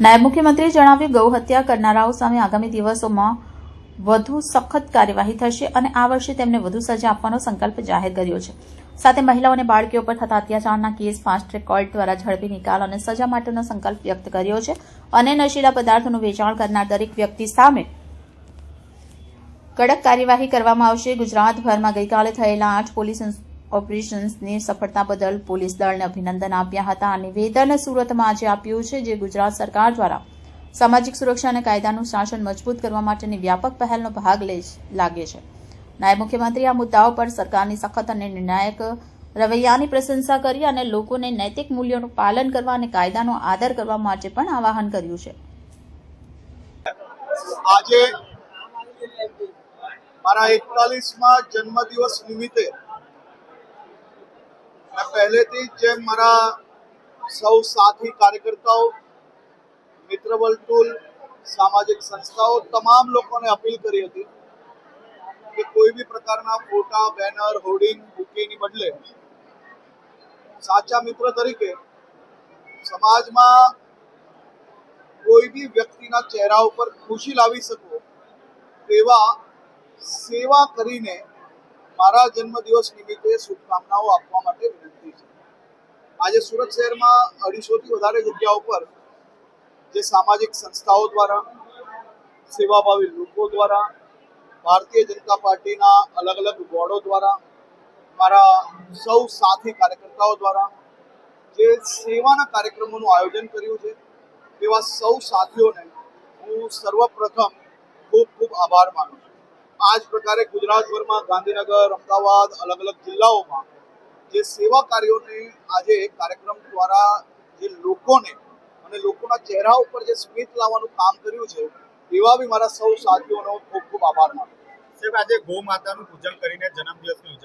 નાયબ મુખ્યમંત્રીએ જણાવ્યું, ગૌ હત્યા કરનારાઓ સામે આગામી દિવસોમાં વધુ સખત કાર્યવાહી થશે અને આ વર્ષે તેમને વધુ સજા આપવાનો સંકલ્પ જાહેર કર્યો છે. સાથે મહિલાઓ અને બાળકીઓ પર થતા અત્યાચારના કેસ ફાસ્ટ ટ્રેક કોર્ટ દ્વારા ઝડપી નિકાલ અને સજા માટેનો સંકલ્પ વ્યક્ત કર્યો છે અને નશીલા પદાર્થોનું વેચાણ કરનાર દરેક વ્યક્તિ સામે કડક કાર્યવાહી કરવામાં આવશે. ગુજરાતભરમાં ગઈકાલે થયેલા આઠ પોલીસ ઓપરેશન્સની સફળતા બદલ પોલીસ દળને અભિનંદન આપ્યા હતા. આ નિવેદન સુરતમાં આજે આપ્યું છે, જે ગુજરાત સરકાર દ્વારા સામાજિક સુરક્ષા અને કાયદાનું શાસન મજબૂત કરવા માટેની વ્યાપક પહેલનો ભાગ લાગે છે. નાયબ મુખ્યમંત્રી આ મુદ્દાઓ પર સરકારની સખત અને નિર્ણાયક રવૈયાની પ્રશંસા કરી અને લોકોને નૈતિક મૂલ્યોનું પાલન કરવા અને કાયદાનો આદર કરવા માટે પણ આવાહન કર્યું છે. આજે મારા એકતાલીસમાં જન્મદિવસ નિમિત્તે મેં પહેલેથી જ મારા સૌ સાથી કાર્યકર્તાઓ, મિત્ર વર્તુલ સામાજિક સંસ્થાઓ તમામ લોકોને અપીલ કરી હતી કે કોઈ બી પ્રકારના ફોટા, બેનર, હોર્ડિંગ, બુકેની બદલે સાચા મિત્ર તરીકે સમાજમાં કોઈ બી વ્યક્તિના ચહેરા ઉપર ખુશી લાવી શકો તેવા સેવા કરીને મારા જન્મદિવસ નિમિત્તે શુભકામનાઓ આપવા માટે વિનંતી છે. આજે સુરત શહેરમાં અઢીસોથી વધારે જગ્યાઓ પર જે સામાજિક સંસ્થાઓ દ્વારા, સેવાભાવી લોકો દ્વારા, ભારતીય જનતા પાર્ટીના અલગ અલગ બોર્ડો દ્વારા, મારા સૌ સાથી કાર્યકર્તાઓ દ્વારા જે સેવાના કાર્યક્રમોનું આયોજન કર્યું છે તેવા સૌ સાથીઓને હું સર્વપ્રથમ ખૂબ ખૂબ આભાર માનું છું. આ જ પ્રકારે ગુજરાતભરમાં ગાંધીનગર, અમદાવાદ અલગ અલગ જિલ્લાઓમાં જે સેવા કાર્યોને આજે કાર્યક્રમ દ્વારા જે લોકોને અને લોકોના ચહેરા ઉપર જે સ્મિત લાવવાનું કામ કર્યું છે, એવા બી મારા સૌ સાથીઓનો ખૂબ ખૂબ આભાર માનું સાહેબ, આજે ગૌ માતાનું પૂજન કરીને જન્મદિવસની